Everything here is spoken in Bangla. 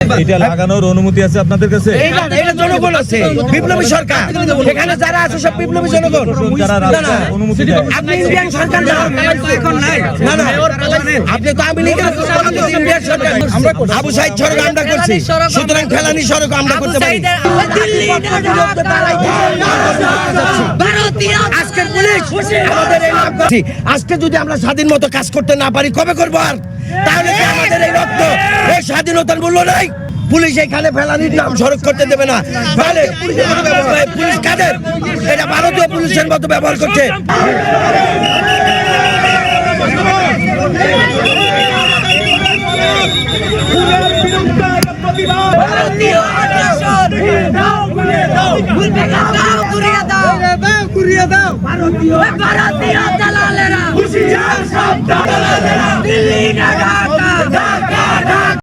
এটা লাগানোর অনুমতি আছে আপনাদের কাছে? এইটা এটা জনগণ আছে বিপ্লবী সরকার। এখানে যারা আছে সব বিপ্লবী জনগণ। যারা না, না, রাস্তায় অনুমতি আপনি ইন্ডিয়ান সরকার না না না আপনি তো আমি ইন্ডিয়ান সরকার আবু সাইদ সড়ক আমরা করছি। সুতরাং ফেলানি সড়ক আমরা করতে পারি। আজকের পুলিশ আমাদের এই আজকে যদি আমরা স্বাধীন মতো কাজ করতে না পারি কবে করব আর? তাহলে আমাদের এই রক্ত এই স্বাধীনতার মূল্য নাই। পুলিশ এখানে ফেলানির নাম সড়ক করতে দেবে না। তাহলে পুলিশ কাদের? এটা ভারতীয় পুলিশের মতো ব্যবহার করছে। ভারতীয়